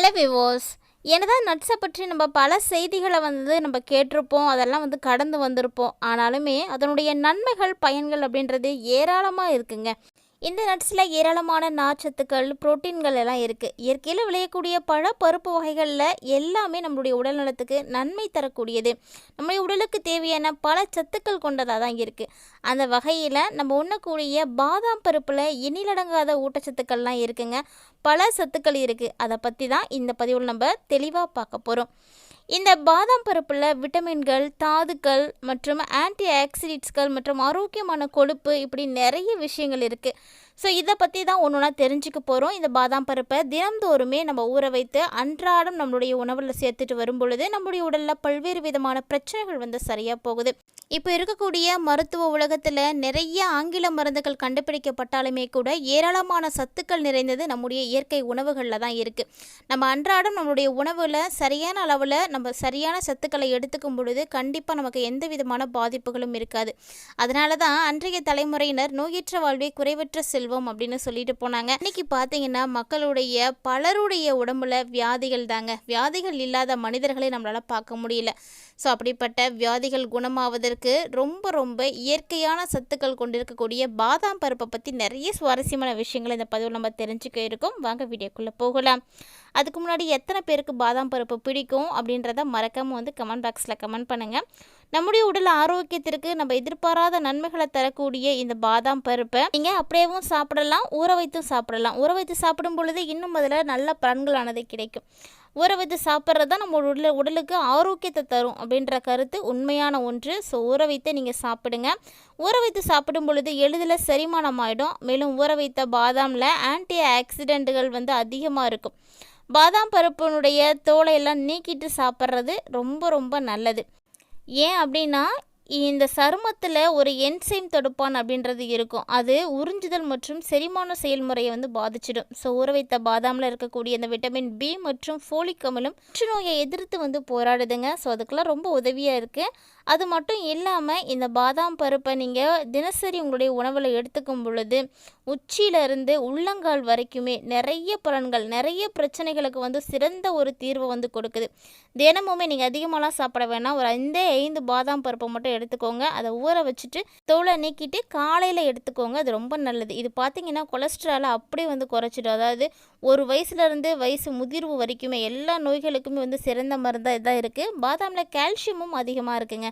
Hello விவோஸ் என்னதான் நட்ஸை பற்றி நம்ம பல செய்திகளை வந்து நம்ம கேட்டிருப்போம் அதெல்லாம் வந்து கடந்து வந்திருப்போம். ஆனாலுமே அதனுடைய நன்மைகள் பயன்கள் அப்படின்றது ஏராளமாக இருக்குங்க. இந்த நட்ஸில் ஏராளமான நார்ச்சத்துக்கள் புரோட்டீன்கள் எல்லாம் இருக்குது இயற்கையில் விளையக்கூடிய பழ பருப்பு வகைகளில் எல்லாமே நம்மளுடைய உடல் நலத்துக்கு நன்மை தரக்கூடியது. நம்முடைய உடலுக்கு தேவையான பல சத்துக்கள் கொண்டதாக தான் இருக்குது அந்த வகையில் நம்ம உண்ணக்கூடிய பாதாம் பருப்பில் எண்ணிலடங்காத ஊட்டச்சத்துக்கள்லாம் இருக்குங்க. பல சத்துக்கள் இருக்குது அதை பற்றி தான் இந்த பதிவில் நம்ம தெளிவாக பார்க்க போகிறோம் இந்த பாதாம் பருப்பில் விட்டமின்கள் தாதுக்கள் மற்றும் ஆன்டி ஆக்சிடென்ட்ஸ்கள் மற்றும் ஆரோக்கியமான கொழுப்பு இப்படி நிறைய விஷயங்கள் இருக்குது ஸோ இதை பற்றி தான் ஒன்று ஒன்றா தெரிஞ்சுக்க போகிறோம் இந்த பாதாம் பருப்பை தினம்தோறுமே நம்ம ஊற வைத்து அன்றாடம் நம்மளுடைய உணவில் சேர்த்துட்டு வரும் பொழுது உடலில் பல்வேறு விதமான பிரச்சனைகள் வந்து சரியாக போகுது. இப்போ இருக்கக்கூடிய மருத்துவ உலகத்தில் நிறைய ஆங்கில மருந்துகள் கண்டுபிடிக்கப்பட்டாலுமே கூட ஏராளமான சத்துக்கள் நிறைந்தது நம்முடைய இயற்கை உணவுகளில் தான் இருக்குது நம்ம அன்றாடம் நம்மளுடைய உணவில் சரியான அளவில் நம்ம சரியான சத்துக்களை எடுத்துக்கும் பொழுது கண்டிப்பாக நமக்கு எந்த விதமான பாதிப்புகளும் இருக்காது. அதனால தான் அன்றைய தலைமுறையினர் நோயற்ற வாழ்வே குறைவற்ற செல்வம் அப்படின்னு சொல்லிட்டு போனாங்க. இன்னைக்கு பார்த்தீங்கன்னா மக்களுடைய பலருடைய உடம்புல வியாதிகள் தாங்க. வியாதிகள் இல்லாத மனிதர்களை நம்மளால் பார்க்க முடியல. ஸோ அப்படிப்பட்ட வியாதிகள் குணமாவதற்கு ரொம்ப ரொம்ப இயற்கையான சத்துக்கள் கொண்டிருக்கக்கூடிய பாதாம் பருப்பை பற்றி நிறைய சுவாரஸ்யமான விஷயங்களை இந்த பதிவில் நம்ம தெரிஞ்சுக்க இருக்கோம். வாங்க வீடியோக்குள்ளே போகலாம். அதுக்கு முன்னாடி எத்தனை பேருக்கு பாதாம் பருப்பு பிடிக்கும் அப்படின்றத மறக்காமல் வந்து கமெண்ட் பாக்ஸில் கமெண்ட் பண்ணுங்கள் நம்முடைய உடல் ஆரோக்கியத்திற்கு நம்ம எதிர்பாராத நன்மைகளை தரக்கூடிய இந்த பாதாம் பருப்பை நீங்கள் அப்படியேவும் சாப்பிடலாம் ஊற வைத்தும் சாப்பிடலாம். ஊற வைத்து சாப்பிடும் பொழுது இன்னும் அதில் நல்ல பலன்களானது கிடைக்கும். ஊற வைத்து சாப்பிட்றது தான் நம்ம உடல் உடலுக்கு ஆரோக்கியத்தை தரும் அப்படின்ற கருத்து உண்மையான ஒன்று. ஸோ ஊற வைத்து நீங்கள் சாப்பிடுங்க. ஊற வைத்து சாப்பிடும் பொழுது எளிதில் செரிமானம் ஆகிடும் மேலும் ஊற வைத்த பாதாமில் ஆன்டி ஆக்சிடெண்ட்டுகள் வந்து அதிகமாக இருக்கும். பாதாம் பருப்பினுடைய தோலையெல்லாம் நீக்கிட்டு சாப்பிட்றது ரொம்ப ரொம்ப நல்லது. ஏன் அப்படின்னா இந்த சருமத்தில் ஒரு என்சைம் தடுப்பான் அப்படின்றது இருக்கும். அது உறிஞ்சுதல் மற்றும் செரிமான செயல்முறையை வந்து பாதிச்சிடும். ஸோ ஊற வைத்த பாதாமில் இருக்கக்கூடிய இந்த விட்டமின் பி மற்றும் ஃபோலிக் அமிலம் புற்றுநோயை எதிர்த்து வந்து போராடுதுங்க. ஸோ அதுக்கெல்லாம் ரொம்ப உதவியாக இருக்குது அது மட்டும் இல்லாமல் இந்த பாதாம் பருப்பை நீங்கள் தினசரி உங்களுடைய உணவில் எடுத்துக்கும் பொழுது உச்சியிலிருந்து உள்ளங்கால் வரைக்குமே நிறைய பலன்கள் நிறைய பிரச்சனைகளுக்கு வந்து சிறந்த ஒரு தீர்வை வந்து கொடுக்குது. தினமுமே நீங்கள் அதிகமாகலாம் சாப்பிட வேணாம். ஒரு ஐந்தே ஐந்து பாதாம் பருப்பை மட்டும் எடுத்துக்கோங்க. அதை ஊற வச்சுட்டு தோலை நீக்கிட்டு காலையில் எடுத்துக்கோங்க. அது ரொம்ப நல்லது. இது பார்த்தீங்கன்னா கொலஸ்ட்ராலை அப்படியே வந்து குறைச்சிடும். அதாவது ஒரு வயசுலேருந்து வயசு முதிர்வு வரைக்குமே எல்லா நோய்களுக்குமே வந்து சிறந்த மருந்தாக இதாக இருக்குது பாதாமில் கால்சியமும் அதிகமாக இருக்குங்க.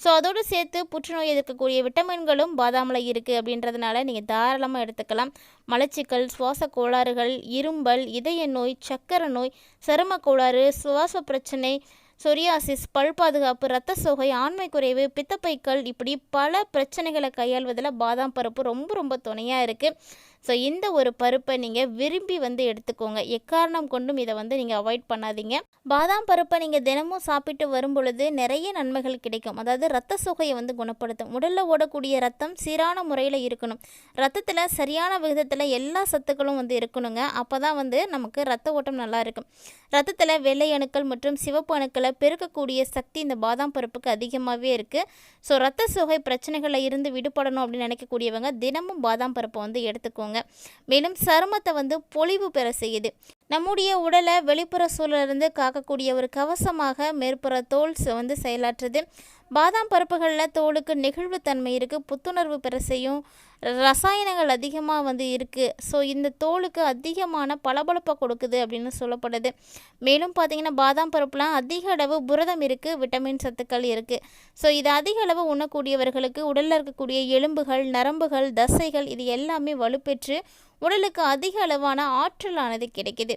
ஸோ அதோடு சேர்த்து புற்றுநோய் எதிர்க்கக்கூடிய விட்டமின்களும் பாதாமில் இருக்குது அப்படின்றதுனால நீங்கள் தாராளமாக எடுத்துக்கலாம். மலச்சிக்கல் சுவாச கோளாறுகள் இரும்பல் இதய நோய் சக்கரை நோய் சரும கோளாறு சுவாச பிரச்சனை சொரியாசிஸ் பல் பாதுகாப்பு இரத்த சோகை ஆண்மை குறைவு பித்தப்பைக்கல் இப்படி பல பிரச்சனைகளை கையாள்வதில் பாதாம் பருப்பு ரொம்ப ரொம்ப துணையாக இருக்குது ஸோ இந்த ஒரு பருப்பை நீங்கள் விரும்பி வந்து எடுத்துக்கோங்க. எக்காரணம் கொண்டும் இதை வந்து நீங்கள் அவாய்ட் பண்ணாதீங்க. பாதாம் பருப்பை நீங்கள் தினமும் சாப்பிட்டு வரும் பொழுது நிறைய நன்மைகள் கிடைக்கும். அதாவது ரத்த சுகையை வந்து குணப்படுத்தும். உடலில் ஓடக்கூடிய ரத்தம் சீரான முறையில் இருக்கணும். ரத்தத்தில் சரியான விகிதத்தில் எல்லா சத்துக்களும் வந்து இருக்கணுங்க. அப்போ தான் வந்து நமக்கு ரத்த ஓட்டம் நல்லா இருக்கும். ரத்தத்தில் வெள்ளை அணுக்கள் மற்றும் சிவப்பு அணுக்களை பெருக்கக்கூடிய சக்தி இந்த பாதாம் பருப்புக்கு அதிகமாகவே இருக்குது ஸோ ரத்த சோகை பிரச்சனைகளில் இருந்து விடுபடணும் அப்படின்னு நினைக்கக்கூடியவங்க தினமும் பாதாம் பருப்பை வந்து எடுத்துக்கோங்க. மேலும் சருமத்தை வந்து பொலிவு பெற செய்யுது. நம்முடைய உடலை வெளிப்புற சூழலிருந்து காக்கக்கூடிய ஒரு கவசமாக மேற்புற தோல் வந்து செயலாற்றுது. பாதாம் பருப்புகளில் தோலுக்கு நெகிழ்வுத்தன்மை இருக்குது புத்துணர்வு பெற செய்யும் ரசாயனங்கள் அதிகமாக வந்து இருக்குது ஸோ இந்த தோலுக்கு அதிகமான பளபளப்பை கொடுக்குது அப்படின்னு சொல்லப்படுது. மேலும் பார்த்தீங்கன்னா பாதாம் பருப்புலாம் அதிக அளவு புரதம் இருக்குது விட்டமின் சத்துக்கள் இருக்குது ஸோ இது அதிக அளவு உண்ணக்கூடியவர்களுக்கு உடலில் இருக்கக்கூடிய எலும்புகள் நரம்புகள் தசைகள் இது எல்லாமே வலுப்பெற்று உடலுக்கு அதிக அளவான ஆற்றலானது கிடைக்குது.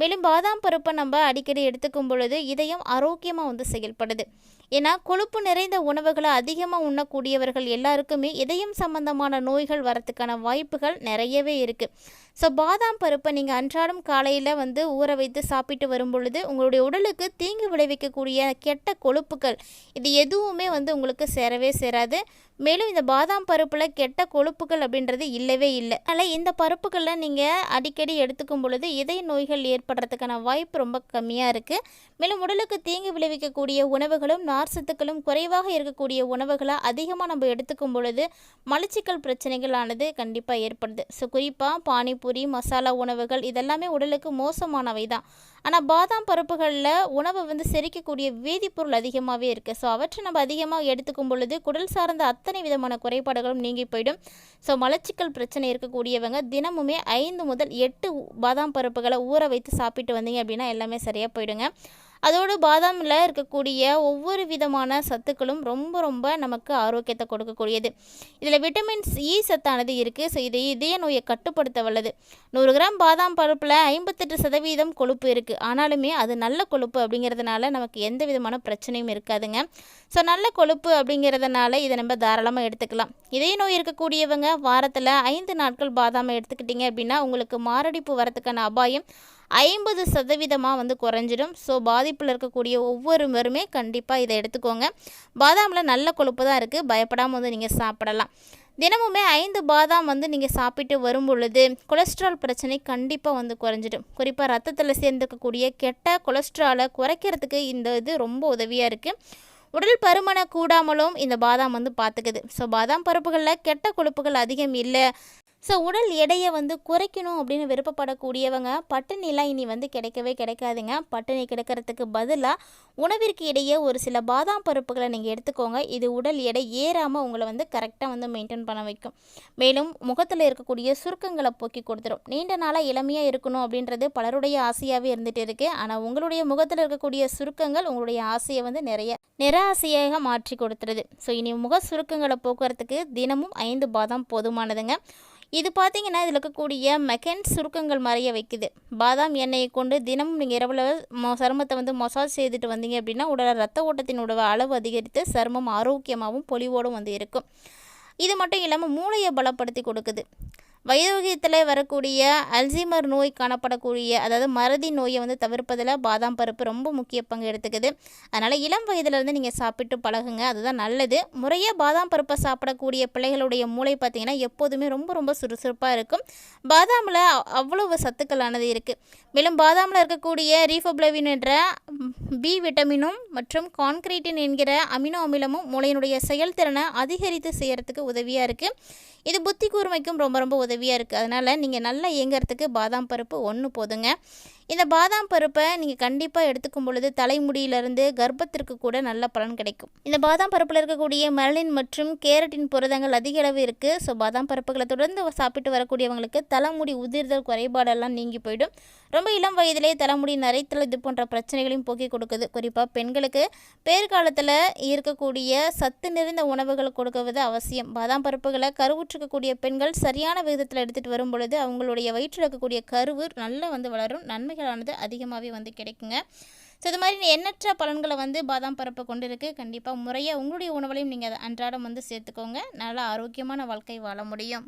மேலும் பாதாம் பருப்பை நம்ம அடிக்கடி எடுத்துக்கும் பொழுது இதயம் ஆரோக்கியமாக வந்து செயல்படுது. ஏன்னா கொழுப்பு நிறைந்த உணவுகளை அதிகமாக உண்ணக்கூடியவர்கள் எல்லாருக்குமே இதயம் சம்பந்தமான நோய்கள் வரத்துக்கான வாய்ப்புகள் நிறையவே இருக்குது ஸோ பாதாம் பருப்பை நீங்கள் அன்றாடம் காலையில் வந்து ஊற வைத்து சாப்பிட்டு வரும் பொழுது உங்களுடைய உடலுக்கு தீங்கு விளைவிக்கக்கூடிய கெட்ட கொழுப்புகள் இது எதுவுமே வந்து உங்களுக்கு சேரவே சேராது. மேலும் இந்த பாதாம் பருப்பில் கெட்ட கொழுப்புகள் அப்படின்றது இல்லவே இல்லை. அதனால் இந்த பருப்புகளில் நீங்கள் அடிக்கடி எடுத்துக்கும் பொழுது இதய நோய்கள் ஏற்படுறதுக்கான வாய்ப்பு ரொம்ப கம்மியாக இருக்குது மேலும் உடலுக்கு தீங்கு விளைவிக்கக்கூடிய உணவுகளும் நார் சத்துக்களும் குறைவாக இருக்கக்கூடிய உணவுகளை அதிகமாக நம்ம எடுத்துக்கும் பொழுது மலச்சிக்கல் பிரச்சனைகளானது கண்டிப்பாக ஏற்படுது. ஸோ குறிப்பாக பானிபூரி மசாலா உணவுகள் இதெல்லாமே உடலுக்கு மோசமானவை தான். ஆனால் பாதாம் பருப்புகளில் உணவை வந்து செரிக்கக்கூடிய வேதிப்பொருள் அதிகமாகவே இருக்குது ஸோ அவற்றை நம்ம அதிகமாக எடுத்துக்கும் பொழுது குடல் சார்ந்த அத்தனை விதமான குறைபாடுகளும் நீங்கி போயிடும். ஸோ மலச்சிக்கல் பிரச்சனை இருக்கக்கூடியவங்க தினமுமே ஐந்து முதல் எட்டு பாதாம் பருப்புகளை ஊற வைத்து சாப்பிட்டு வந்தீங்க அப்படின்னா எல்லாமே சரியாக போயிடுங்க. அதோடு பாதாமில் இருக்கக்கூடிய ஒவ்வொரு விதமான சத்துக்களும் ரொம்ப ரொம்ப நமக்கு ஆரோக்கியத்தை கொடுக்கக்கூடியது. இதில் விட்டமின் இ சத்தானது இருக்குது ஸோ இது இதய நோயை கட்டுப்படுத்த வல்லது. நூறு கிராம் பாதாம் பருப்பில் ஐம்பத்தெட்டு சதவீதம் கொழுப்பு இருக்குது ஆனாலுமே அது நல்ல கொழுப்பு அப்படிங்கிறதுனால நமக்கு எந்த விதமான பிரச்சனையும் இருக்காதுங்க. ஸோ நல்ல கொழுப்பு அப்படிங்கிறதுனால இதை நம்ம தாராளமாக எடுத்துக்கலாம். இதய நோய் இருக்கக்கூடியவங்க வாரத்தில் ஐந்து நாட்கள் பாதாமை எடுத்துக்கிட்டிங்க அப்படின்னா உங்களுக்கு மாரடைப்பு வரத்துக்கான அபாயம் ஐம்பது சதவீதமாக வந்து குறைஞ்சிடும். ஸோ பாதிப்பில் இருக்கக்கூடிய ஒவ்வொருவருமே கண்டிப்பாக இதை எடுத்துக்கோங்க. பாதாமில் நல்ல கொழுப்பு தான் இருக்குது பயப்படாமல் வந்து நீங்கள் சாப்பிடலாம். தினமுமே ஐந்து பாதாம் வந்து நீங்கள் சாப்பிட்டு வரும் பொழுது கொலஸ்ட்ரால் பிரச்சனை கண்டிப்பாக வந்து குறைஞ்சிடும். குறிப்பாக ரத்தத்தில் சேர்ந்துருக்கக்கூடிய கெட்ட கொலஸ்ட்ராலை குறைக்கிறதுக்கு இந்த இது ரொம்ப உதவியாக இருக்குது உடல் பருமனை கூடாமலும் இந்த பாதாம் வந்து பார்த்துக்குது ஸோ பாதாம் பருப்புகளில் கெட்ட கொழுப்புகள் அதிகம் இல்லை. ஸோ உடல் எடையை வந்து குறைக்கணும் அப்படின்னு விருப்பப்படக்கூடியவங்க பட்டினிலாம் இனி வந்து கிடைக்கவே கிடைக்காதுங்க. பட்டினி கிடைக்கிறதுக்கு பதிலாக உணவிற்கு இடையே ஒரு சில பாதாம் பருப்புகளை நீங்கள் எடுத்துக்கோங்க. இது உடல் எடை ஏறாமல் உங்களை வந்து கரெக்டாக வந்து மெயின்டைன் பண்ண வைக்கும். மேலும் முகத்தில் இருக்கக்கூடிய சுருக்கங்களை போக்கி கொடுத்துரும். நீண்ட நாளாக இளமையாக இருக்கணும் அப்படின்றது பலருடைய ஆசையாகவே இருந்துகிட்டு இருக்குது ஆனால் உங்களுடைய முகத்தில் இருக்கக்கூடிய சுருக்கங்கள் உங்களுடைய ஆசையை வந்து நிறைய நிராசையாக மாற்றி கொடுத்துருது. ஸோ இனி முக சுருக்கங்களை போக்குறதுக்கு தினமும் ஐந்து பாதாம் போதுமானதுங்க. இது பார்த்தீங்கன்னா இதில் இருக்கக்கூடிய மெக்கன் சுருக்கங்கள் மறைய வைக்குது. பாதாம் எண்ணெயை கொண்டு தினமும் நீங்கள் இரவில் மொ சருமத்தை வந்து மசாஜ் செய்துட்டு வந்தீங்க அப்படின்னா உடல ரத்த ஓட்டத்தினோட அளவு அதிகரித்து சருமம் ஆரோக்கியமாகவும் பொலிவோடும் வந்து இருக்கும். இது மட்டும் இல்லாமல் மூளையை பலப்படுத்தி கொடுக்குது. வயோகியத்தில் வரக்கூடிய அல்சீமர் நோய் காணப்படக்கூடிய அதாவது மறதி நோயை வந்து தவிர்ப்பதில் பாதாம் பருப்பு ரொம்ப முக்கிய பங்கு எடுத்துக்குது. அதனால் இளம் வயதிலேருந்து நீங்கள் சாப்பிட்டு பழகுங்க அதுதான் நல்லது. முறையாக பாதாம் பருப்பை சாப்பிடக்கூடிய பிள்ளைகளுடைய மூளை பார்த்திங்கன்னா எப்போதுமே ரொம்ப ரொம்ப சுறுசுறுப்பாக இருக்கும். பாதாமில் அவ்வளவு சத்துக்களானது இருக்குது மேலும் பாதாமில் இருக்கக்கூடிய ரீஃபோப்ளவின் என்ற பி விட்டமினும் மற்றும் கான்கிரீட்டின் என்கிற அமினோ அமிலமும் மூளையினுடைய செயல்திறனை அதிகரித்து செய்கிறதுக்கு உதவியாக இருக்குது இது புத்தி கூர்மைக்கும் ரொம்ப ரொம்ப உதவியாக இருக்குது அதனால் நீங்கள் நல்லா இயங்கிறதுக்கு பாதாம் பருப்பு ஒன்று போதுங்க. இந்த பாதாம் பருப்பை நீங்கள் கண்டிப்பாக எடுத்துக்கும் பொழுது தலைமுடியிலிருந்து கர்ப்பத்திற்கு கூட நல்ல பலன் கிடைக்கும். இந்த பாதாம் பருப்பில் இருக்கக்கூடிய மெலனின் மற்றும் கேரட்டின் புரதங்கள் அதிக அளவு இருக்குது ஸோ பாதாம் பருப்புகளை தொடர்ந்து சாப்பிட்டு வரக்கூடியவங்களுக்கு தலைமுடி உதிர்தல் குறைபாடெல்லாம் நீங்கி போயிடும். ரொம்ப இளம் வயதிலே தலைமுடி நரைத்தல் இது போன்ற பிரச்சனைகளையும் போக்கி கொடுக்குது. குறிப்பாக பெண்களுக்கு பேர்காலத்தில் இருக்கக்கூடிய சத்து நிறைந்த உணவுகள் கொடுக்குவது அவசியம். பாதாம் பருப்புகளை கருவுற்றுக்கக்கூடிய பெண்கள் சரியான விகிதத்தில் எடுத்துகிட்டு வரும் பொழுது அவங்களுடைய வயிற்றில் இருக்கக்கூடிய கருவு நல்லா வந்து வளரும். நன்மைகளானது அதிகமாகவே வந்து கிடைக்குங்க. ஸோ இது மாதிரி எண்ணற்ற பலன்களை வந்து பாதாம் பருப்பு கொண்டு இருக்குது கண்டிப்பாக முறையாக உங்களுடைய உணவுலையும் நீங்கள் அதை அன்றாடம் வந்து சேர்த்துக்கோங்க. நல்லா ஆரோக்கியமான வாழ்க்கை வாழ முடியும்.